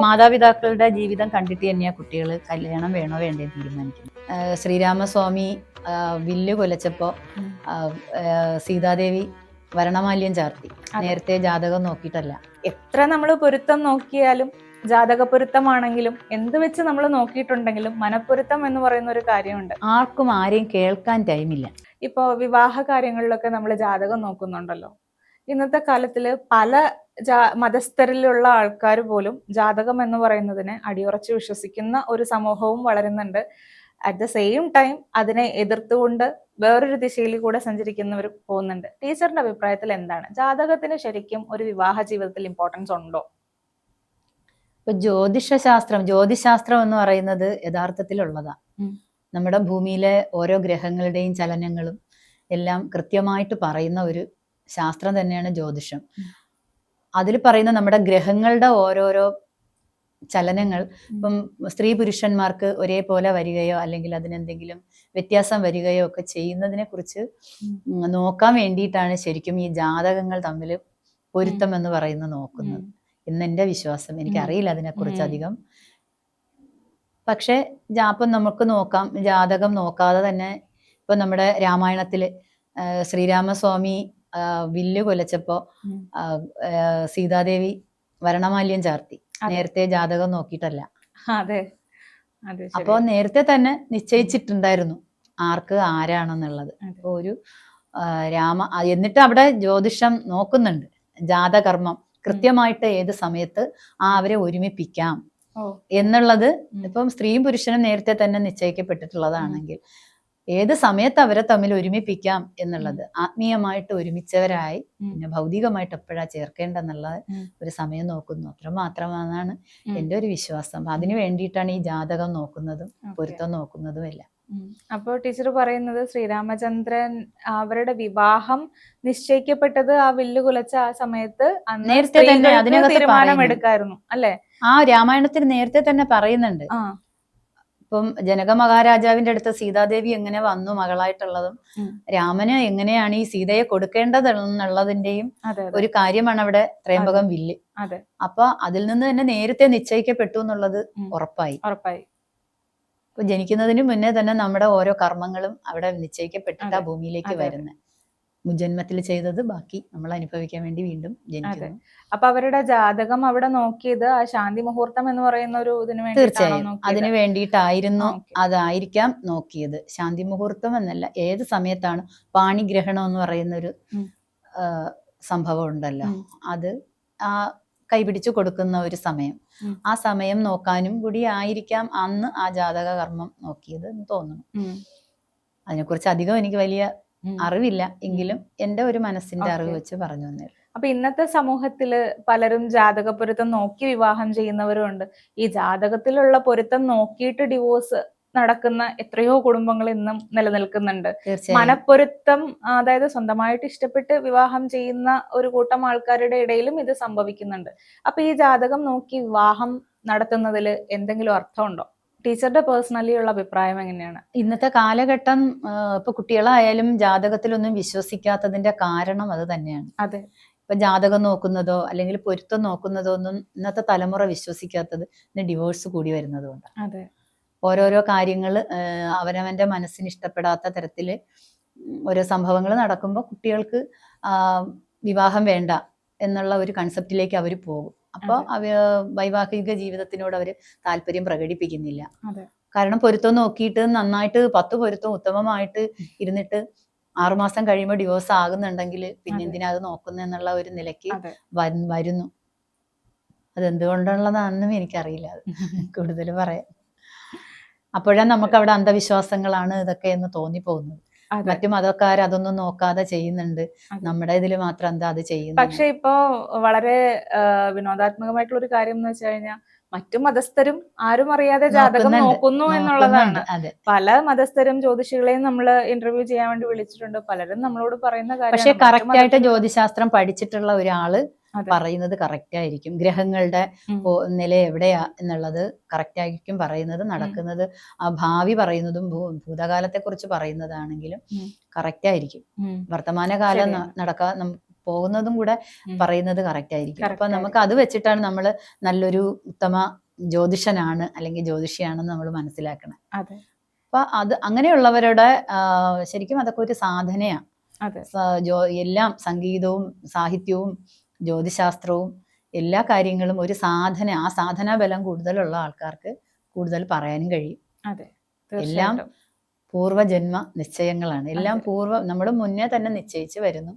മാതാപിതാക്കളുടെ ജീവിതം കണ്ടിട്ട് തന്നെയാണ് കുട്ടികൾ കല്യാണം വേണോ വേണ്ടേ തീരുമാനിക്കുന്നത്. ശ്രീരാമസ്വാമി വില്ല് കൊലച്ചപ്പോ ഉം. ആ, ആ, സീതാദേവി വരണമാല്യം ചാർത്തി. നേരത്തെ ജാതകം നോക്കിയിട്ടല്ല. എത്ര നമ്മൾ പൊരുത്തം നോക്കിയാലും ജാതക പൊരുത്തമാണെങ്കിലും എന്ത് വെച്ച് നമ്മൾ നോക്കിയിട്ടുണ്ടെങ്കിലും മനപ്പൊരുത്തം എന്ന് പറയുന്ന ഒരു കാര്യമുണ്ട്. ആർക്കും ആരെയും കേൾക്കാൻ ടൈമില്ല. ഇപ്പോൾ വിവാഹ കാര്യങ്ങളിലൊക്കെ നമ്മൾ ജാതകം നോക്കുന്നുണ്ടല്ലോ. ഇന്നത്തെ കാലത്തിൽ പല മതസ്ഥരിലുള്ള ആൾക്കാർ പോലും ജാതകം എന്ന് പറയുന്നതിനെ അടിയുറച്ച് വിശ്വസിക്കുന്ന ഒരു സമൂഹവും വളരുന്നുണ്ട്. അറ്റ് ദ സെയിം ടൈം അതിനെ എതിർത്തുകൊണ്ട് വേറൊരു ദിശയിൽ കൂടെ സഞ്ചരിക്കുന്നവർ പോകുന്നുണ്ട്. ടീച്ചറിന്റെ അഭിപ്രായത്തിൽ എന്താണ്? ജാതകത്തിന് ശരിക്കും ഒരു വിവാഹ ജീവിതത്തിൽ ഇമ്പോർട്ടൻസ് ഉണ്ടോ? ഇപ്പൊ ജ്യോതിഷശാസ്ത്രം ജ്യോതിശാസ്ത്രം എന്ന് പറയുന്നത് യഥാർത്ഥത്തിലുള്ളതാ. നമ്മുടെ ഭൂമിയിലെ ഓരോ ഗ്രഹങ്ങളുടെയും ചലനങ്ങളും എല്ലാം കൃത്യമായിട്ട് പറയുന്ന ഒരു ശാസ്ത്രം തന്നെയാണ് ജ്യോതിഷം. അതിൽ പറയുന്ന നമ്മുടെ ഗ്രഹങ്ങളുടെ ഓരോരോ ചലനങ്ങൾ ഇപ്പം സ്ത്രീ പുരുഷന്മാർക്ക് ഒരേപോലെ വരികയോ അല്ലെങ്കിൽ അതിനെന്തെങ്കിലും വ്യത്യാസം വരികയോ ഒക്കെ ചെയ്യുന്നതിനെ കുറിച്ച് നോക്കാൻ വേണ്ടിയിട്ടാണ് ശരിക്കും ഈ ജാതകങ്ങൾ തമ്മിൽ പൊരുത്തം എന്ന് പറയുന്നത് നോക്കുന്നത്. എന്നെന്റെ വിശ്വാസം. എനിക്കറിയില്ല അതിനെക്കുറിച്ച്. അധികം. പക്ഷെ ജാപ്പം നമുക്ക് നോക്കാം. ജാതകം നോക്കാതെ തന്നെ ഇപ്പൊ നമ്മുടെ രാമായണത്തിൽ ശ്രീരാമസ്വാമി വില്ല് കൊലച്ചപ്പോ സീതാദേവി വരണമാല്യം ചാർത്തി. നേരത്തെ ജാതകം നോക്കിയിട്ടല്ല. അതെ. അപ്പോൾ നേരത്തെ തന്നെ നിശ്ചയിച്ചിട്ടുണ്ടായിരുന്നു ആർക്ക് ആരാണെന്നുള്ളത്. അപ്പൊ ഒരു രാമ എന്നിട്ട് അവിടെ ജ്യോതിഷം നോക്കുന്നുണ്ട്. ജാതകർമ്മം. കൃത്യമായിട്ട് ഏത് സമയത്ത് ആ അവരെ ഒരുമിപ്പിക്കാം. എന്നുള്ളത്. ഇപ്പം സ്ത്രീയും പുരുഷനും നേരത്തെ തന്നെ നിശ്ചയിക്കപ്പെട്ടിട്ടുള്ളതാണെങ്കിൽ. ഏത് സമയത്ത് അവരെ തമ്മിൽ ഒരുമിപ്പിക്കാം എന്നുള്ളത്. ആത്മീയമായിട്ട് ഒരുമിച്ചവരായി പിന്നെ ഭൗതികമായിട്ട് എപ്പോഴാ ചേർക്കേണ്ടെന്നുള്ള ഒരു സമയം നോക്കുന്നു. അത്ര മാത്രമാണ് ഉം. എന്റെ ഒരു വിശ്വാസം. അതിനു വേണ്ടിയിട്ടാണ് ഈ ജാതകം നോക്കുന്നതും പൊരുത്തം നോക്കുന്നതും എല്ലാം. അപ്പോൾ ടീച്ചർ പറയുന്നത് ശ്രീരാമചന്ദ്രൻ അവരുടെ വിവാഹം നിശ്ചയിക്കപ്പെട്ടത് ആ വില്ല് കുലച്ച ആ സമയത്ത് നേരത്തെ തന്നെ അതിനകത്ത് തീരുമാനം. എടുക്കായിരുന്നു അല്ലെ? ആ രാമായണത്തിൽ നേരത്തെ തന്നെ പറയുന്നുണ്ട്. ഇപ്പം ജനക മഹാരാജാവിന്റെ അടുത്ത് സീതാദേവി എങ്ങനെ വന്നു മകളായിട്ടുള്ളതും. രാമന് എങ്ങനെയാണ് ഈ സീതയെ കൊടുക്കേണ്ടതെന്നുള്ളതിന്റെയും ഒരു കാര്യമാണ് അവിടെ ത്രയംബകം വില്ല്. അപ്പൊ അതിൽ നിന്ന് തന്നെ നേരത്തെ നിശ്ചയിക്കപ്പെട്ടു എന്നുള്ളത് ഉറപ്പായി. ഉറപ്പായി. ജനിക്കുന്നതിന് മുന്നേ തന്നെ നമ്മുടെ ഓരോ കർമ്മങ്ങളും അവിടെ നിശ്ചയിക്കപ്പെട്ടിട്ട് ആ ഭൂമിയിലേക്ക്. വരുന്നത് മുജന്മത്തിൽ ചെയ്തത് ബാക്കി നമ്മൾ അനുഭവിക്കാൻ വേണ്ടി വീണ്ടും ജനിക്കുന്നു. അപ്പൊ അവരുടെ ജാതകം അവിടെ നോക്കിയത് ആ ശാന്തി മുഹൂർത്തം എന്ന് പറയുന്ന ഒരു ഇതിന് വേണ്ടി തീർച്ചയായും. അതിന് വേണ്ടിയിട്ടായിരുന്നു. അതായിരിക്കാം നോക്കിയത്. ശാന്തി മുഹൂർത്തം എന്നല്ല ഏത് സമയത്താണ് പാണിഗ്രഹണം എന്ന് പറയുന്ന ഒരു സംഭവം ഉണ്ടല്ലോ. അത് ആ കൈപിടിച്ചു കൊടുക്കുന്ന ഒരു സമയം. ആ സമയം നോക്കാനും കൂടി ആയിരിക്കാം അന്ന് ആ ജാതക കർമ്മം നോക്കിയത് എന്ന് തോന്നുന്നു. അതിനെക്കുറിച്ച് അധികം എനിക്ക് വലിയ. അറിവില്ല എങ്കിലും എന്റെ ഒരു മനസ്സിന്റെ അറിവ് വെച്ച് പറഞ്ഞു തന്നേ അപ്പൊ ഇന്നത്തെ സമൂഹത്തിൽ പലരും ജാതക പൊരുത്തം നോക്കി വിവാഹം ചെയ്യുന്നവരും ഉണ്ട് ഈ ജാതകത്തിലുള്ള പൊരുത്തം നോക്കിയിട്ട് ഡിവോഴ്സ് നടക്കുന്ന എത്രയോ കുടുംബങ്ങൾ ഇന്നും നിലനിൽക്കുന്നുണ്ട്. മനപ്പൊരുത്തം അതായത് സ്വന്തമായിട്ട് ഇഷ്ടപ്പെട്ട് വിവാഹം ചെയ്യുന്ന ഒരു കൂട്ടം ആൾക്കാരുടെ ഇടയിലും ഇത് സംഭവിക്കുന്നുണ്ട്. അപ്പൊ ഈ ജാതകം നോക്കി വിവാഹം നടത്തുന്നതിൽ എന്തെങ്കിലും അർത്ഥമുണ്ടോ? ടീച്ചറുടെ പേഴ്സണലി ഉള്ള അഭിപ്രായം എങ്ങനെയാണ്? ഇന്നത്തെ കാലഘട്ടം ഇപ്പൊ കുട്ടികളായാലും ജാതകത്തിലൊന്നും വിശ്വസിക്കാത്തതിന്റെ കാരണം അത് തന്നെയാണ്. അതെ. ഇപ്പൊ ജാതകം നോക്കുന്നതോ അല്ലെങ്കിൽ പൊരുത്തം നോക്കുന്നതോ ഒന്നും ഇന്നത്തെ തലമുറ വിശ്വസിക്കാത്തത് ഇന്ന് ഡിവോഴ്സ് കൂടി വരുന്നതുകൊണ്ട് അതെ. ഓരോരോ കാര്യങ്ങൾ അവനവന്റെ മനസ്സിന് ഇഷ്ടപ്പെടാത്ത തരത്തിൽ ഓരോ സംഭവങ്ങൾ നടക്കുമ്പോൾ കുട്ടികൾക്ക് വിവാഹം വേണ്ട എന്നുള്ള ഒരു കൺസെപ്റ്റിലേക്ക് അവർ പോകും. അപ്പോൾ അവ വൈവാഹിക ജീവിതത്തിനോട് അവർ താല്പര്യം പ്രകടിപ്പിക്കുന്നില്ല. കാരണം പൊരുത്തം നോക്കിയിട്ട് നന്നായിട്ട് പത്ത് പൊരുത്തം ഉത്തമമായിട്ട് ഇരുന്നിട്ട് ആറുമാസം കഴിയുമ്പോൾ ഡിവോഴ്സ് ആകുന്നുണ്ടെങ്കിൽ പിന്നെ എന്തിനാ അത് നോക്കുന്നെന്നുള്ള ഒരു നിലയ്ക്ക് വരുന്നു അത് വരുന്നു. അതെന്തുകൊണ്ടുള്ളതാണെന്നും എനിക്കറിയില്ല. അത് കൂടുതൽ പറയാം. അപ്പോഴാണ് നമുക്ക് അവിടെ അന്ധവിശ്വാസങ്ങളാണ് ഇതൊക്കെ എന്ന് തോന്നിപ്പോകുന്നത്. മറ്റു മതക്കാർ അതൊന്നും നോക്കാതെ ചെയ്യുന്നുണ്ട്. നമ്മുടെ ഇതിൽ മാത്രം എന്താ അത് ചെയ്യുന്നത് പക്ഷെ ഇപ്പോ വളരെ വിനോദാത്മകമായിട്ടുള്ള ഒരു കാര്യം എന്ന് വെച്ച് കഴിഞ്ഞാൽ മറ്റു മതസ്ഥരും ആരും അറിയാതെ ജാതകം നോക്കുന്നു എന്നുള്ളതാണ് പല മതസ്ഥരും ജ്യോതിഷികളെയും നമ്മൾ ഇന്റർവ്യൂ ചെയ്യാൻ വേണ്ടി വിളിച്ചിട്ടുണ്ട് പലരും നമ്മളോട് പറയുന്ന കാര്യം പക്ഷെ. കറക്റ്റ് ആയിട്ട് ജ്യോതിശാസ്ത്രം പഠിച്ചിട്ടുള്ള ഒരാൾ. പറയുന്നത് കറക്റ്റ് ആയിരിക്കും. ഗ്രഹങ്ങളുടെ. നില എവിടെയാ എന്നുള്ളത് കറക്റ്റ് ആയിരിക്കും പറയുന്നത് നടക്കുന്നത്. ആ ഭാവി പറയുന്നതും ഭൂതകാലത്തെ കുറിച്ച് പറയുന്നതാണെങ്കിലും. കറക്റ്റ് ആയിരിക്കും. വർത്തമാനകാലം നടക്കാൻ പോകുന്നതും കൂടെ പറയുന്നത് കറക്റ്റ് ആയിരിക്കും. അപ്പൊ നമുക്ക് അത് വെച്ചിട്ടാണ് നമ്മൾ നല്ലൊരു ഉത്തമ ജ്യോതിഷനാണ് അല്ലെങ്കിൽ ജ്യോതിഷിയാണെന്ന് നമ്മൾ മനസ്സിലാക്കണം. അപ്പൊ അത് അങ്ങനെയുള്ളവരുടെ ശരിക്കും അതൊക്കെ ഒരു സാധനയാണ് എല്ലാം സംഗീതവും സാഹിത്യവും ജ്യോതിശാസ്ത്രവും എല്ലാ കാര്യങ്ങളും ഒരു സാധന ആ സാധനാ ബലം കൂടുതലുള്ള ആൾക്കാർക്ക് കൂടുതൽ പറയാനും കഴിയും. അതെ എല്ലാം പൂർവജന്മ നിശ്ചയങ്ങളാണ്. എല്ലാം പൂർവ നമ്മുടെ മുന്നേ തന്നെ നിശ്ചയിച്ച് വരുന്നു.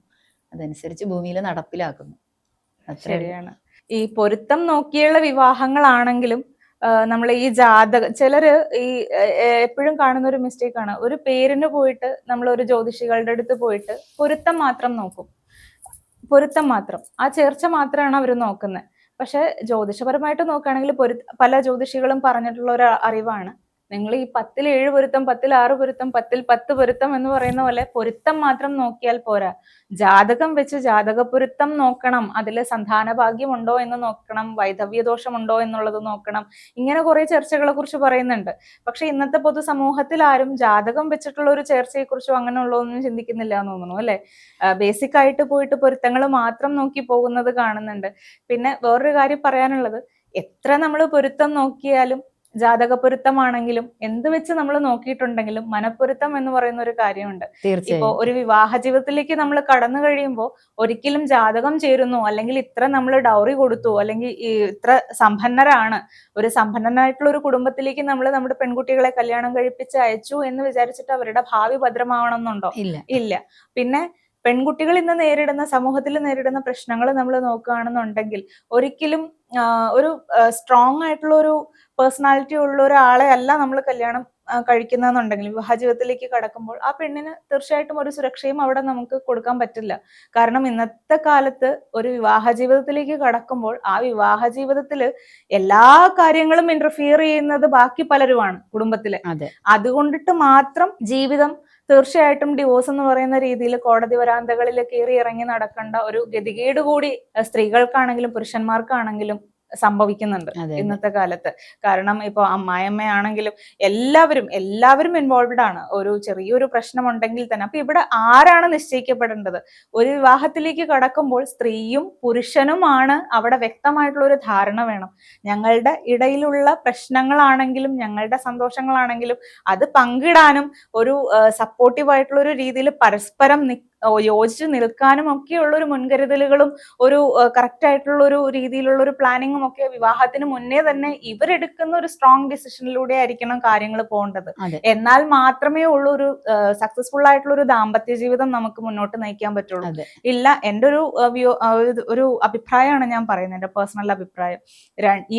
അതനുസരിച്ച് ഭൂമിയിൽ നടപ്പിലാക്കുന്നു. ശരിയാണ്. ഈ പൊരുത്തം നോക്കിയുള്ള വിവാഹങ്ങളാണെങ്കിലും നമ്മൾ ഈ ജാതക ചിലര് ഈ എപ്പോഴും കാണുന്ന ഒരു മിസ്റ്റേക്ക് ആണ്. ഒരു പേരിന് പോയിട്ട് നമ്മൾ ഒരു ജ്യോതിഷികളുടെ അടുത്ത് പോയിട്ട് പൊരുത്തം മാത്രം നോക്കും. പൊരുത്തം മാത്രം. ആ ചേർച്ച മാത്രമാണ് അവർ നോക്കുന്നത് പക്ഷെ ജ്യോതിഷപരമായിട്ട് നോക്കുകയാണെങ്കിൽ പൊരു പല ജ്യോതിഷികളും പറഞ്ഞിട്ടുള്ള ഒരു അറിവാണ്. നിങ്ങൾ ഈ പത്തിൽ ഏഴ് പൊരുത്തം പത്തിൽ ആറ് പൊരുത്തം പത്തിൽ പത്ത് പൊരുത്തം എന്ന് പറയുന്ന പോലെ പൊരുത്തം മാത്രം നോക്കിയാൽ പോരാ. ജാതകം വെച്ച് ജാതക പൊരുത്തം നോക്കണം. അതിൽ സന്താന ഭാഗ്യമുണ്ടോ എന്ന് നോക്കണം. വൈധവ്യ ദോഷമുണ്ടോ എന്നുള്ളത് നോക്കണം. ഇങ്ങനെ കുറെ ചർച്ചകളെ കുറിച്ച് പറയുന്നുണ്ട്. പക്ഷെ ഇന്നത്തെ പൊതുസമൂഹത്തിൽ ആരും ജാതകം വെച്ചിട്ടുള്ള ഒരു ചർച്ചയെ കുറിച്ചോ അങ്ങനെയുള്ളതൊന്നും ചിന്തിക്കുന്നില്ല എന്ന് തോന്നുന്നു അല്ലെ? ബേസിക് ആയിട്ട് പോയിട്ട് പൊരുത്തങ്ങൾ മാത്രം നോക്കി പോകുന്നത് കാണുന്നുണ്ട്. പിന്നെ വേറൊരു കാര്യം പറയാനുള്ളത്. എത്ര നമ്മൾ പൊരുത്തം നോക്കിയാലും ജാതക പൊരുത്തമാണെങ്കിലും എന്ത് വെച്ച് നമ്മൾ നോക്കിയിട്ടുണ്ടെങ്കിലും മനപ്പൊരുത്തം എന്ന് പറയുന്ന ഒരു കാര്യമുണ്ട്. ഇപ്പോ ഒരു വിവാഹ ജീവിതത്തിലേക്ക് നമ്മൾ കടന്നു കഴിയുമ്പോൾ ഒരിക്കലും ജാതകം ചേരുന്നു അല്ലെങ്കിൽ ഇത്ര നമ്മൾ ഡൗറി കൊടുത്തു അല്ലെങ്കിൽ ഇത്ര സമ്പന്നരാണ് ഒരു സമ്പന്നനായിട്ടുള്ള ഒരു കുടുംബത്തിലേക്ക് നമ്മൾ നമ്മുടെ പെൺകുട്ടികളെ കല്യാണം കഴിപ്പിച്ച് അയച്ചു എന്ന് വിചാരിച്ചിട്ട് അവരുടെ ഭാവി ഭദ്രമാവണം എന്നുണ്ടോ ഇല്ല. ഇല്ല. പിന്നെ പെൺകുട്ടികൾ ഇന്ന് നേരിടുന്ന സമൂഹത്തിൽ നേരിടുന്ന പ്രശ്നങ്ങൾ നമ്മൾ നോക്കുകയാണെന്നുണ്ടെങ്കിൽ ഒരിക്കലും ഒരു സ്ട്രോങ് ആയിട്ടുള്ള ഒരു പേഴ്സണാലിറ്റി ഉള്ള ഒരാളെ അല്ല നമ്മൾ കല്യാണം കഴിക്കുന്നതെന്നുണ്ടെങ്കിൽ വിവാഹ ജീവിതത്തിലേക്ക് കടക്കുമ്പോൾ ആ പെണ്ണിന് തീർച്ചയായിട്ടും ഒരു സുരക്ഷയും അവിടെ നമുക്ക് കൊടുക്കാൻ പറ്റില്ല. കാരണം ഇന്നത്തെ കാലത്ത് ഒരു വിവാഹ ജീവിതത്തിലേക്ക് കടക്കുമ്പോൾ ആ വിവാഹ ജീവിതത്തിൽ എല്ലാ കാര്യങ്ങളും ഇന്റർഫിയർ ചെയ്യുന്നത് ബാക്കി പലരുമാണ് കുടുംബത്തിലെ. അതെ. അതുകൊണ്ടിട്ട് മാത്രം ജീവിതം തീർച്ചയായിട്ടും ഡിവോഴ്സ് എന്ന് പറയുന്ന രീതിയിൽ കോടതി വരാന്തകളിൽ കയറി ഇറങ്ങി നടക്കേണ്ട ഒരു ഗതികേട് കൂടി സ്ത്രീകൾക്കാണെങ്കിലും പുരുഷന്മാർക്കാണെങ്കിലും സംഭവിക്കുന്നുണ്ട് ഇന്നത്തെ കാലത്ത്. കാരണം ഇപ്പൊ അമ്മായിയമ്മയാണെങ്കിലും എല്ലാവരും എല്ലാവരും ഇൻവോൾവ്ഡ് ആണ്. ഒരു ചെറിയൊരു പ്രശ്നമുണ്ടെങ്കിൽ തന്നെ. അപ്പൊ ഇവിടെ ആരാണ് നിശ്ചയിക്കപ്പെടേണ്ടത്? ഒരു വിവാഹത്തിലേക്ക് കടക്കുമ്പോൾ സ്ത്രീയും പുരുഷനുമാണ് അവിടെ വ്യക്തമായിട്ടുള്ള ഒരു ധാരണ വേണം. ഞങ്ങളുടെ ഇടയിലുള്ള പ്രശ്നങ്ങളാണെങ്കിലും ഞങ്ങളുടെ സന്തോഷങ്ങളാണെങ്കിലും അത് പങ്കിടാനും ഒരു സപ്പോർട്ടീവ് ആയിട്ടുള്ള ഒരു രീതിയിൽ പരസ്പരം നി- ഓ, യോജിച്ച് നിൽക്കാനും ഒക്കെയുള്ള ഒരു മുൻകരുതലുകളും ഒരു കറക്റ്റ് ആയിട്ടുള്ള ഒരു രീതിയിലുള്ള ഒരു പ്ലാനിങ്ങും ഒക്കെ വിവാഹത്തിന് മുന്നേ തന്നെ ഇവരെടുക്കുന്ന ഒരു സ്ട്രോങ് ഡിസിഷനിലൂടെ ആയിരിക്കണം കാര്യങ്ങൾ പോകേണ്ടത്. എന്നാൽ മാത്രമേ ഉള്ളൂ ഒരു സക്സസ്ഫുൾ ആയിട്ടുള്ള ഒരു ദാമ്പത്യ ജീവിതം നമുക്ക് മുന്നോട്ട് നയിക്കാൻ പറ്റുള്ളൂ. ഇല്ല എന്റെ ഒരു ഒരു അഭിപ്രായമാണ് ഞാൻ പറയുന്നത് എന്റെ പേഴ്സണൽ അഭിപ്രായം.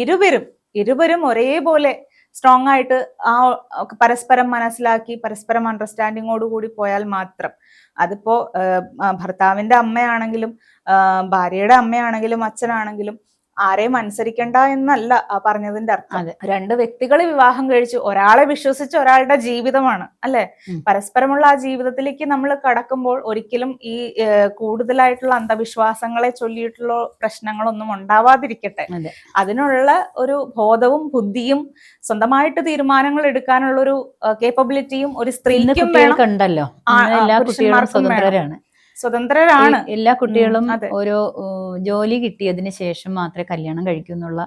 ഇരുവരും ഇരുവരും ഒരേപോലെ സ്ട്രോങ് ആയിട്ട് ആ പരസ്പരം മനസ്സിലാക്കി പരസ്പരം അണ്ടർസ്റ്റാൻഡിങ്ങോട് കൂടി പോയാൽ മാത്രം. അതിപ്പോ ഭർത്താവിന്റെ അമ്മയാണെങ്കിലും ഭാര്യയുടെ അമ്മയാണെങ്കിലും അച്ഛനാണെങ്കിലും ആരെയും അനുസരിക്കണ്ട എന്നല്ല ആ പറഞ്ഞതിന്റെ അർത്ഥം. രണ്ട് വ്യക്തികൾ വിവാഹം കഴിച്ചു ഒരാളെ വിശ്വസിച്ച് ഒരാളുടെ ജീവിതമാണ് അല്ലെ? പരസ്പരമുള്ള ആ ജീവിതത്തിലേക്ക് നമ്മൾ കടക്കുമ്പോൾ ഒരിക്കലും ഈ കൂടുതലായിട്ടുള്ള അന്ധവിശ്വാസങ്ങളെ ചൊല്ലിയിട്ടുള്ള പ്രശ്നങ്ങളൊന്നും ഉണ്ടാവാതിരിക്കട്ടെ. അതിനുള്ള ഒരു ബോധവും ബുദ്ധിയും സ്വന്തമായിട്ട് തീരുമാനങ്ങൾ എടുക്കാനുള്ള ഒരു കേപ്പബിലിറ്റിയും ഒരു സ്ത്രീക്കും വേണം. കണ്ടല്ലോ ഉണ്ടല്ലോ എല്ലാ കുട്ടികളും സ്വതന്ത്രരാണ്. സ്വതന്ത്രരാണ്. എല്ലാ കുട്ടികളും. ഓരോ ജോലി കിട്ടിയതിന് ശേഷം മാത്രമേ കല്യാണം കഴിക്കുന്നുള്ള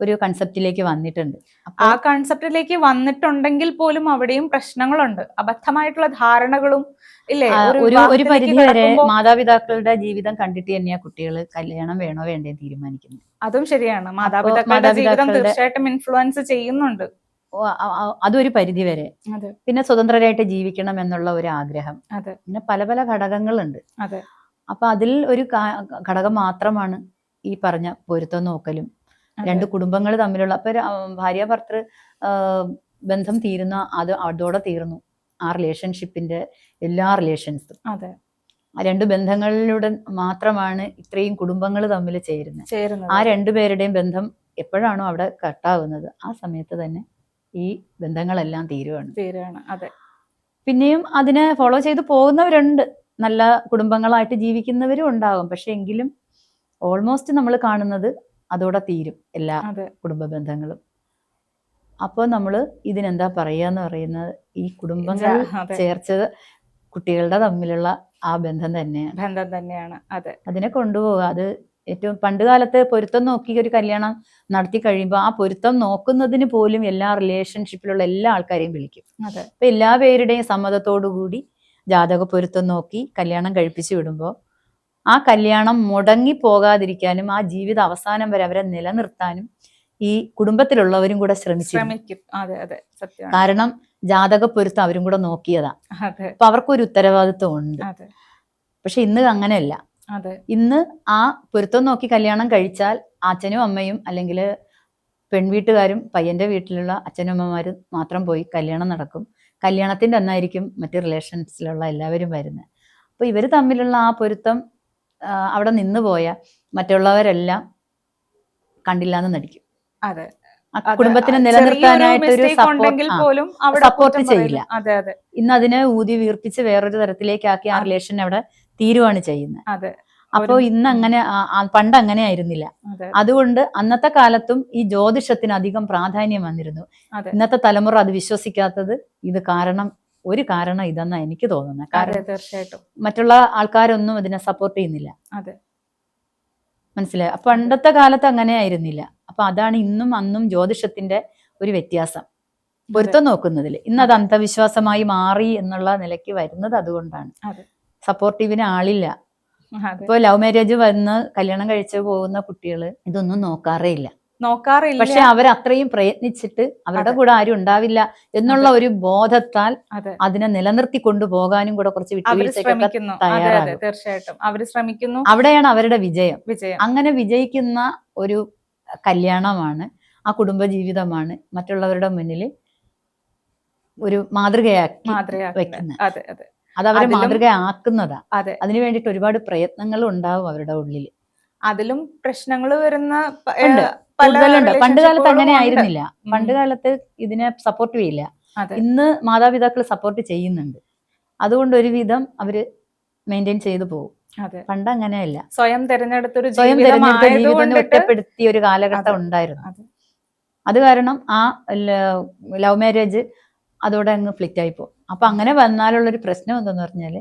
ഒരു കൺസെപ്റ്റിലേക്ക് വന്നിട്ടുണ്ട്. ആ കൺസെപ്റ്റിലേക്ക് വന്നിട്ടുണ്ടെങ്കിൽ പോലും അവിടെയും പ്രശ്നങ്ങളുണ്ട്. അബദ്ധമായിട്ടുള്ള ധാരണകളും ഇല്ലേ? ഒരു ഒരു പരിധി വരെ മാതാപിതാക്കളുടെ ജീവിതം കണ്ടിട്ട് തന്നെയാ കുട്ടികൾ കല്യാണം വേണോ വേണ്ടേ തീരുമാനിക്കുന്നത്. അതും ശരിയാണ്. മാതാപിതാക്കളുടെ ജീവിതം തീർച്ചയായിട്ടും ഇൻഫ്ലുവൻസ് ചെയ്യുന്നുണ്ട്. അതൊരു പരിധി വരെ പിന്നെ സ്വതന്ത്രരായിട്ട് ജീവിക്കണം എന്നുള്ള ഒരു ആഗ്രഹം. പിന്നെ പല പല ഘടകങ്ങളുണ്ട്. അപ്പൊ അതിൽ ഒരു ഘടകം മാത്രമാണ് ഈ പറഞ്ഞ പൊരുത്തം നോക്കലും. രണ്ട് കുടുംബങ്ങൾ തമ്മിലുള്ള അപ്പൊ ഭാര്യ ഭർത്തൃ ബന്ധം തീരുന്ന അത് അതോടെ തീർന്നു. ആ റിലേഷൻഷിപ്പിന്റെ എല്ലാ റിലേഷൻസും. ആ രണ്ട് ബന്ധങ്ങളിലൂടെ മാത്രമാണ് ഇത്രയും കുടുംബങ്ങൾ തമ്മിൽ ചേരുന്നത്. ചേരുന്നത്. ആ രണ്ടുപേരുടെയും ബന്ധം എപ്പോഴാണോ അവിടെ കട്ടാവുന്നത് ആ സമയത്ത് തന്നെ ഈ ബന്ധങ്ങളെല്ലാം തീരുവാണ്. തീരുവാണ്. അതെ. പിന്നെയും അതിനെ ഫോളോ ചെയ്ത് പോകുന്നവരുണ്ട്. നല്ല കുടുംബങ്ങളായിട്ട് ജീവിക്കുന്നവരും ഉണ്ടാകും പക്ഷെ എങ്കിലും ഓൾമോസ്റ്റ് നമ്മൾ കാണുന്നത് അതോടെ തീരും എല്ലാ കുടുംബ ബന്ധങ്ങളും അപ്പോൾ നമ്മൾ ഇതിനെന്താ പറയുക എന്ന് പറയുന്നത് ഈ കുടുംബങ്ങൾ ചേർച്ചത് കുട്ടികളുടെ തമ്മിലുള്ള ആ ബന്ധം തന്നെയാണ്. ബന്ധം തന്നെയാണ്. അതെ. അതിനെ കൊണ്ടുപോവുക. അത് ഏറ്റവും പണ്ട് കാലത്ത് പൊരുത്തം നോക്കി ഒരു കല്യാണം നടത്തി കഴിയുമ്പോൾ ആ പൊരുത്തം നോക്കുന്നതിന് പോലും എല്ലാ റിലേഷൻഷിപ്പിലുള്ള എല്ലാ ആൾക്കാരെയും വിളിക്കും. അപ്പൊ എല്ലാ പേരുടെയും സമ്മതത്തോടു കൂടി ജാതക പൊരുത്തം നോക്കി കല്യാണം കഴിപ്പിച്ചു വിടുമ്പോൾ ആ കല്യാണം മുടങ്ങി പോകാതിരിക്കാനും ആ ജീവിത അവസാനം വരെ അവരെ നിലനിർത്താനും ഈ കുടുംബത്തിലുള്ളവരും കൂടെ ശ്രമിച്ചു ശ്രമിക്കും. അതെ അതെ. സത്യമാണ്. കാരണം ജാതക പൊരുത്തം അവരും കൂടെ നോക്കിയതാ. അപ്പൊ അവർക്കൊരു ഉത്തരവാദിത്വം ഉണ്ട്. പക്ഷെ ഇന്ന് അങ്ങനെയല്ല. ഇന്ന് ആ പൊരുത്തം നോക്കി കല്യാണം കഴിച്ചാൽ അച്ഛനും അമ്മയും അല്ലെങ്കിൽ പെൺവീട്ടുകാരും പയ്യന്റെ വീട്ടിലുള്ള അച്ഛനും അമ്മമാരും മാത്രം പോയി കല്യാണം നടക്കും. കല്യാണത്തിന്റെ അന്നായിരിക്കും മറ്റ് റിലേഷൻസിലുള്ള എല്ലാവരും വരുന്നത്. അപ്പൊ ഇവർ തമ്മിലുള്ള ആ പൊരുത്തം അവിടെ നിന്ന് പോയ മറ്റുള്ളവരെല്ലാം കണ്ടില്ല എന്ന് നടിക്കും. അതെ. കുടുംബത്തിനെ ആ, നിലനിർത്താനായിട്ട് ഒരു ചെറിയൊരു mistake ഉണ്ടെങ്കിൽ സപ്പോർട്ട് ചെയ്യില്ല. ഇന്ന് അതിനെ ഊതി വീർപ്പിച്ച് വേറൊരു തരത്തിലേക്കാക്കി ആ. റിലേഷൻ അവിടെ തീരുവാണ് ചെയ്യുന്നത് അതെ. അപ്പോൾ ഇന്ന് അങ്ങനെ പണ്ട് അങ്ങനെ ആയിരുന്നില്ല. അതുകൊണ്ട് അന്നത്തെ കാലത്തും ഈ ജ്യോതിഷത്തിന് അധികം പ്രാധാന്യം വന്നിരുന്നു. ഇന്നത്തെ തലമുറ അത് വിശ്വസിക്കാത്തത് ഇത് കാരണം ഒരു കാരണം ഇതെന്നാ എനിക്ക് തോന്നുന്നത് കാരണം തീർച്ചയായിട്ടും. മറ്റുള്ള ആൾക്കാരൊന്നും ഇതിനെ സപ്പോർട്ട് ചെയ്യുന്നില്ല. മനസ്സിലായി? പണ്ടത്തെ കാലത്ത് അങ്ങനെ ആയിരുന്നില്ല. അപ്പൊ അതാണ് ഇന്നും അന്നും ജ്യോതിഷത്തിന്റെ ഒരു വ്യത്യാസം. പൊരുത്തം നോക്കുന്നതിൽ ഇന്ന് അത്. അന്ധവിശ്വാസമായി മാറി എന്നുള്ള നിലയ്ക്ക് വരുന്നത് അതുകൊണ്ടാണ്. അതെ. സപ്പോർട്ടീവിന് ആളില്ല. ഇപ്പൊ ലവ് മാരേജ് വന്ന് കല്യാണം കഴിച്ച് പോകുന്ന കുട്ടികൾ ഇതൊന്നും നോക്കാറേ ഇല്ല നോക്കാറില്ല. പക്ഷെ അവർ അത്രയും പ്രയത്നിച്ചിട്ട് അവരുടെ കൂടെ ആരും ഉണ്ടാവില്ല എന്നുള്ള ഒരു ബോധത്താൽ അതിനെ നിലനിർത്തി കൊണ്ടുപോകാനും കൂടെ കുറച്ച് വിട്ടുവീഴ്ചയൊക്കെ തയ്യാറാകും. തീർച്ചയായിട്ടും. അവർ ശ്രമിക്കുന്നു. അവിടെയാണ് അവരുടെ വിജയം. വിജയം. അങ്ങനെ വിജയിക്കുന്ന ഒരു കല്യാണമാണ് ആ കുടുംബജീവിതമാണ് മറ്റുള്ളവരുടെ മുന്നിൽ ഒരു മാതൃകയാക്കി വെക്കുന്നത്. അതെ അവരെ മാതൃക മാതൃകയാക്കുന്നതാ. അതെ. അതിനു വേണ്ടിയിട്ട് ഒരുപാട് പ്രയത്നങ്ങൾ ഉണ്ടാവും അവരുടെ ഉള്ളിൽ അതിലും പ്രശ്നങ്ങൾ വരുന്ന കൂടുതലുണ്ട്. പണ്ട് കാലത്ത് അങ്ങനെ ആയിരുന്നില്ല. പണ്ട് കാലത്ത് ഇതിനെ സപ്പോർട്ട് ചെയ്യില്ല. ഇന്ന് മാതാപിതാക്കൾ സപ്പോർട്ട് ചെയ്യുന്നുണ്ട്. അതുകൊണ്ട് ഒരുവിധം അവർ മെയിന്റെയിൻ ചെയ്തു പോകും. പണ്ട് അങ്ങനെയല്ല. സ്വയം തെരഞ്ഞെടുത്തൊരു സ്വയം തെരഞ്ഞെടുത്ത തിരഞ്ഞെടുത്ത ജീവിതം ഒറ്റപ്പെടുത്തിയ ഒരു കാലഘട്ടം ഉണ്ടായിരുന്നു. അത്. കാരണം ആ ലവ് മാരേജ് അതോടെ അങ്ങ് ഫ്ലിറ്റ് ആയി പോകും അപ്പൊ അങ്ങനെ വന്നാലുള്ളൊരു പ്രശ്നം എന്തെന്ന് പറഞ്ഞാൽ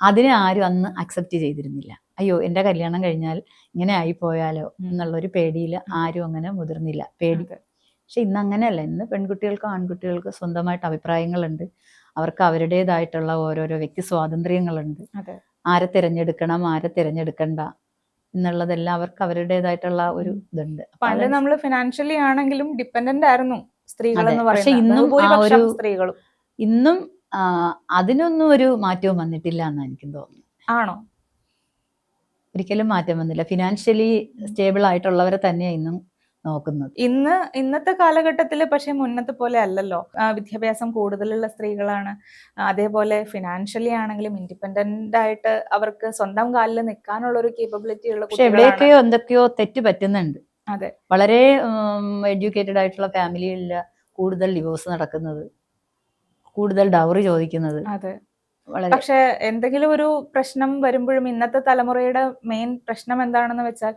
അതിനെ ആരും അന്ന് അക്സെപ്റ്റ് ചെയ്തിരുന്നില്ല. അയ്യോ എന്റെ കല്യാണം കഴിഞ്ഞാൽ ഇങ്ങനെ ആയി പോയാലോ എന്നുള്ള എന്നുള്ളൊരു പേടിയിൽ ആരും അങ്ങനെ മുതിർന്നില്ല. പേടി. പക്ഷെ ഇന്ന് അങ്ങനെയല്ല ഇന്ന് പെൺകുട്ടികൾക്ക് ആൺകുട്ടികൾക്ക് സ്വന്തമായിട്ട് അഭിപ്രായങ്ങളുണ്ട്. അവർക്ക് അവരുടേതായിട്ടുള്ള ഓരോരോ വ്യക്തി സ്വാതന്ത്ര്യങ്ങളുണ്ട്. ആരെ തിരഞ്ഞെടുക്കണം ആരെ തിരഞ്ഞെടുക്കണ്ട എന്നുള്ളതെല്ലാം അവർക്ക് അവരുടേതായിട്ടുള്ള ഒരു ഇതുണ്ട്. പണ്ട് നമ്മൾ ഫിനാൻഷ്യലി ആണെങ്കിലും ഡിപ്പെൻഡന്റ് ആയിരുന്നു സ്ത്രീകൾ. പക്ഷെ ഇന്നും സ്ത്രീകളും. ഇന്നും അതിനൊന്നും ഒരു മാറ്റവും വന്നിട്ടില്ല എന്നാണ് എനിക്ക് തോന്നുന്നത്. ആണോ? ഒരിക്കലും മാറ്റം വന്നില്ല. ഫിനാൻഷ്യലി സ്റ്റേബിൾ ആയിട്ടുള്ളവരെ തന്നെയാണ് ഇന്നും നോക്കുന്നത്. ഇന്ന് ഇന്നത്തെ കാലഘട്ടത്തിൽ പക്ഷെ മുന്നത്തെ പോലെ അല്ലല്ലോ. വിദ്യാഭ്യാസം കൂടുതലുള്ള സ്ത്രീകളാണ്. അതേപോലെ ഫിനാൻഷ്യലി ആണെങ്കിലും ഇൻഡിപെൻഡന്റ് ആയിട്ട് അവർക്ക് സ്വന്തം കാലിൽ നിൽക്കാനുള്ള ഒരു കേപ്പബിലിറ്റി ഉള്ള എവിടെയൊക്കെയോ എന്തൊക്കെയോ തെറ്റ് പറ്റുന്നുണ്ട്. അതെ. വളരെ എഡ്യൂക്കേറ്റഡ് ആയിട്ടുള്ള ഫാമിലിയിൽ കൂടുതൽ ഡിവോഴ്സ് നടക്കുന്നത്. കൂടുതൽ ഡൗറി ചോദിക്കുന്നത്. അതെ. പക്ഷെ എന്തെങ്കിലും ഒരു പ്രശ്നം വരുമ്പോഴും ഇന്നത്തെ തലമുറയുടെ മെയിൻ പ്രശ്നം എന്താണെന്ന് വെച്ചാൽ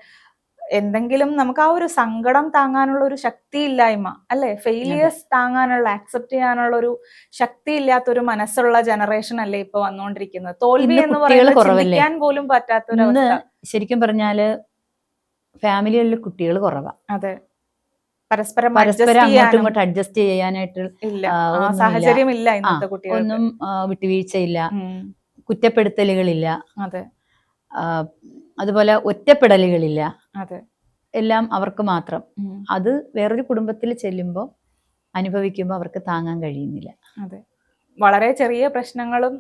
എന്തെങ്കിലും നമുക്ക് ആ ഒരു സങ്കടം താങ്ങാനുള്ള ഒരു ശക്തി ഇല്ലായ്മ അല്ലെ? ഫെയിലിയേഴ്സ് താങ്ങാനുള്ള ആക്സെപ്റ്റ് ചെയ്യാനുള്ള ഒരു ശക്തി ഇല്ലാത്ത ഒരു മനസ്സുള്ള ജനറേഷൻ അല്ലേ ഇപ്പൊ വന്നുകൊണ്ടിരിക്കുന്നത് തോൽവി എന്ന് പറയുന്നത്? ചിന്തിക്കാൻ പോലും പറ്റാത്ത ശരിക്കും പറഞ്ഞാൽ ഫാമിലികളിൽ കുട്ടികൾ കുറവാ. അതെ. പരസ്പരം പരസ്പരം അങ്ങോട്ടും ഇങ്ങോട്ട് അഡ്ജസ്റ്റ് ചെയ്യാനായിട്ട് സാഹചര്യം ഇല്ല ഇന്നത്തെ കുട്ടികൾ ഒന്നും വിട്ടുവീഴ്ചയില്ല. കുറ്റപ്പെടുത്തലുകളില്ല. അതെ. അതുപോലെ ഒറ്റപ്പെടലുകളില്ല. അതെ. എല്ലാം അവർക്ക് മാത്രം. അത് വേറൊരു കുടുംബത്തിൽ ചെല്ലുമ്പോൾ അനുഭവിക്കുമ്പോൾ അവർക്ക് താങ്ങാൻ കഴിയുന്നില്ല. അതെ. വളരെ ചെറിയ പ്രശ്നങ്ങളും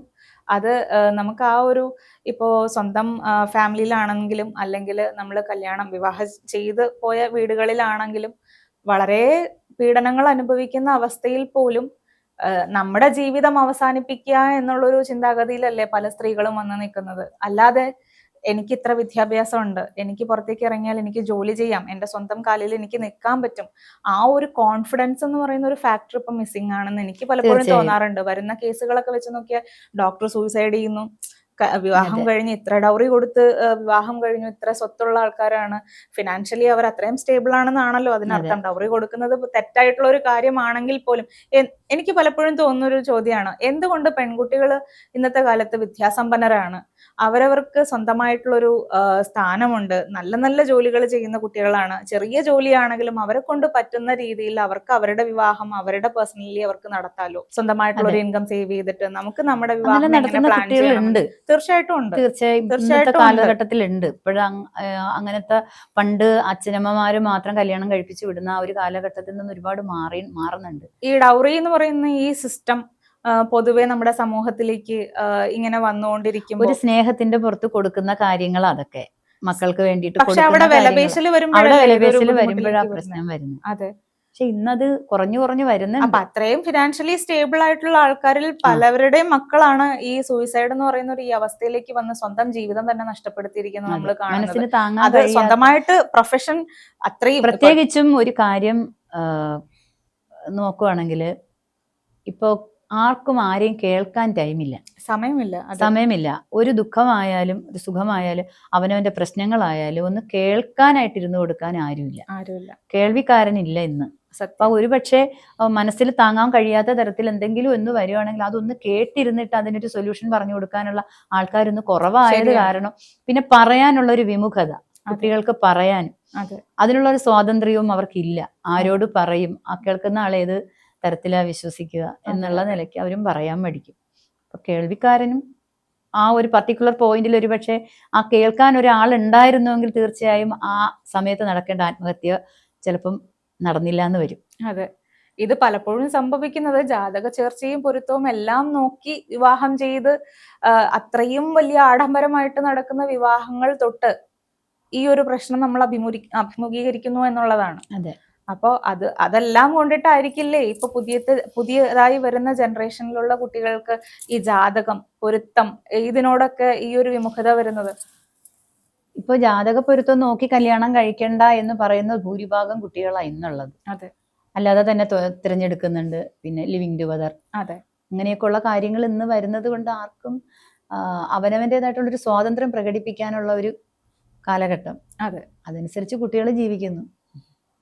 അത് നമുക്ക് ആ ഒരു ഇപ്പോ സ്വന്തം ഫാമിലിയിലാണെങ്കിലും അല്ലെങ്കിൽ നമ്മൾ കല്യാണം വിവാഹം ചെയ്ത് പോയ വീടുകളിലാണെങ്കിലും വളരെ പീഡനങ്ങൾ അനുഭവിക്കുന്ന അവസ്ഥയിൽ പോലും നമ്മുടെ ജീവിതം അവസാനിപ്പിക്കുക എന്നുള്ളൊരു ചിന്താഗതിയിലല്ലേ പല സ്ത്രീകളും വന്ന് നിൽക്കുന്നത്. അല്ലാതെ എനിക്ക് ഇത്ര വിദ്യാഭ്യാസം ഉണ്ട് എനിക്ക് പുറത്തേക്ക് ഇറങ്ങിയാൽ എനിക്ക് ജോലി ചെയ്യാം എന്റെ സ്വന്തം കാലിൽ എനിക്ക് നിൽക്കാൻ പറ്റും. ആ ഒരു കോൺഫിഡൻസ് എന്ന് പറയുന്ന ഒരു ഫാക്ടർ ഇപ്പൊ മിസ്സിംഗ് ആണെന്ന് എനിക്ക് പലപ്പോഴും തോന്നാറുണ്ട്. വരുന്ന കേസുകളൊക്കെ വെച്ച് നോക്കിയാൽ ഡോക്ടർ സൂയിസൈഡ് ചെയ്യുന്നു. വിവാഹം. കഴിഞ്ഞ് ഇത്ര ഡൗറി കൊടുത്ത് വിവാഹം കഴിഞ്ഞു ഇത്ര സ്വത്തുള്ള ആൾക്കാരാണ്. ഫിനാൻഷ്യലി അവർ അത്രയും സ്റ്റേബിൾ ആണെന്നാണല്ലോ അതിനർത്ഥം. ഡൗറി കൊടുക്കുന്നത് തെറ്റായിട്ടുള്ള ഒരു കാര്യമാണെങ്കിൽ പോലും എനിക്ക് പലപ്പോഴും തോന്നുന്ന ഒരു ചോദ്യമാണ്. എന്തുകൊണ്ട് പെൺകുട്ടികൾ ഇന്നത്തെ കാലത്ത് വിദ്യാസമ്പന്നരാണ്? അവരവർക്ക് സ്വന്തമായിട്ടുള്ളൊരു സ്ഥാനമുണ്ട്. നല്ല നല്ല ജോലികൾ ചെയ്യുന്ന കുട്ടികളാണ്. ചെറിയ ജോലിയാണെങ്കിലും അവരെ കൊണ്ട് പറ്റുന്ന രീതിയിൽ അവർക്ക് അവരുടെ വിവാഹം അവരുടെ പേഴ്സണലി അവർക്ക് നടത്താലോ. സ്വന്തമായിട്ടുള്ള ഒരു ഇൻകം സേവ് ചെയ്തിട്ട് നമുക്ക് നമ്മുടെ വിവാഹം പ്ലാൻ കുട്ടികളുണ്ട്. തീർച്ചയായിട്ടും ഉണ്ട്. തീർച്ചയായും തീർച്ചയായിട്ടും ഉണ്ട്. കാലഘട്ടത്തിലുണ്ട്. ഇപ്പോഴും അങ്ങനത്തെ പണ്ട് അച്ഛനമ്മമാര് മാത്രം കല്യാണം കഴിപ്പിച്ചു വിടുന്ന ആ ഒരു കാലഘട്ടത്തിൽ നിന്ന് ഒരുപാട് മാറി മാറുന്നുണ്ട്. ഈ ഡൗറി എന്ന് പറയുന്ന ഈ സിസ്റ്റം പൊതുവെ നമ്മുടെ സമൂഹത്തിലേക്ക് ഇങ്ങനെ വന്നുകൊണ്ടിരിക്കും ഒരു സ്നേഹത്തിന്റെ പുറത്ത് കൊടുക്കുന്ന കാര്യങ്ങൾ അതൊക്കെ. മക്കൾക്ക് വേണ്ടിയിട്ട് പക്ഷെ അവിടെ വിലപേശൽ വരുമ്പോഴാണ് പ്രശ്നം വരുന്നത്. അതെ. പക്ഷെ ഇന്നത് കുറഞ്ഞു കുറഞ്ഞു വരുന്നുണ്ട്. അപ്പൊ അത്രയും ഫിനാൻഷ്യലി സ്റ്റേബിൾ ആയിട്ടുള്ള ആൾക്കാരിൽ പലവരുടെയും മക്കളാണ് ഈ സൂയിസൈഡ് എന്ന് പറയുന്ന ഒരു ഈ അവസ്ഥയിലേക്ക് വന്ന് സ്വന്തം ജീവിതം തന്നെ നഷ്ടപ്പെടുത്തിയിരിക്കുന്നത് നമ്മൾ കാണുന്നത്. അത് സ്വന്തമായിട്ട് പ്രൊഫഷൻ അത്രയും പ്രത്യേകിച്ചും ഒരു കാര്യം നോക്കുവാണെങ്കിൽ ഇപ്പോ ആർക്കും ആരെയും കേൾക്കാൻ ടൈമില്ല. സമയമില്ല. സമയമില്ല. ഒരു ദുഃഖമായാലും ഒരു സുഖമായാലും അവനവന്റെ പ്രശ്നങ്ങളായാലും ഒന്ന് കേൾക്കാനായിട്ട് ഇരുന്ന് കൊടുക്കാൻ ആരുമില്ല. ആരുമില്ല. കേൾവിക്കാരനില്ല ഇന്ന്. അപ്പൊ ഒരു ഒരുപക്ഷെ മനസ്സിൽ താങ്ങാൻ കഴിയാത്ത തരത്തിൽ എന്തെങ്കിലും ഒന്ന് വരികയാണെങ്കിൽ അതൊന്ന് കേട്ടിരുന്നിട്ട് അതിനൊരു സൊല്യൂഷൻ പറഞ്ഞു കൊടുക്കാനുള്ള ആൾക്കാരൊന്ന് കുറവായത് കാരണം പിന്നെ പറയാനുള്ള ഒരു വിമുഖത കുട്ടികൾക്ക് പറയാൻ. അതെ. അതിനുള്ള ഒരു സ്വാതന്ത്ര്യവും അവർക്കില്ല. ആരോട് പറയും? ആ കേൾക്കുന്ന ആളേത് തരത്തിലാ വിശ്വസിക്കുക എന്നുള്ള നിലയ്ക്ക് അവരും പറയാൻ മടിക്കും അപ്പൊ കേൾവിക്കാരനും ആ ഒരു പർട്ടിക്കുലർ പോയിന്റിൽ ഒരു പക്ഷേ ആ കേൾക്കാൻ ഒരാൾ ഉണ്ടായിരുന്നുവെങ്കിൽ തീർച്ചയായും ആ സമയത്ത് നടക്കേണ്ട ആത്മഹത്യ ചിലപ്പം നടന്നില്ല എന്ന് വരും. അതെ. ഇത് പലപ്പോഴും സംഭവിക്കുന്നത് ജാതക ചേർച്ചയും പൊരുത്തവും എല്ലാം നോക്കി വിവാഹം ചെയ്ത് അത്രയും വലിയ ആഡംബരമായിട്ട് നടക്കുന്ന വിവാഹങ്ങൾ തൊട്ട് ഈ ഒരു പ്രശ്നം നമ്മൾ അഭിമുഖി അഭിമുഖീകരിക്കുന്നു എന്നുള്ളതാണ്. അതെ. അപ്പോ അത് അതെല്ലാം കൊണ്ടിട്ടായിരിക്കില്ലേ? ഇപ്പൊ പുതിയ പുതിയതായി വരുന്ന ജനറേഷനിലുള്ള കുട്ടികൾക്ക് ഈ ജാതകം പൊരുത്തം ഇതിനോടൊക്കെ ഈ ഒരു വിമുഖത വരുന്നത്. ഇപ്പൊ ജാതക പൊരുത്തം നോക്കി കല്യാണം കഴിക്കണ്ട എന്ന് പറയുന്ന ഭൂരിഭാഗം കുട്ടികളാണ് ഇന്നുള്ളത്. അതെ. അല്ലാതെ തന്നെ തിരഞ്ഞെടുക്കുന്നുണ്ട്. പിന്നെ ലിവിങ് ടുഗദർ. അതെ. അങ്ങനെയൊക്കെയുള്ള കാര്യങ്ങൾ ഇന്ന് വരുന്നത് കൊണ്ട് ആർക്കും അവനവന്റേതായിട്ടുള്ള ഒരു സ്വാതന്ത്ര്യം പ്രകടിപ്പിക്കാനുള്ള ഒരു കാലഘട്ടം. അതെ. അതനുസരിച്ച് കുട്ടികൾ ജീവിക്കുന്നു.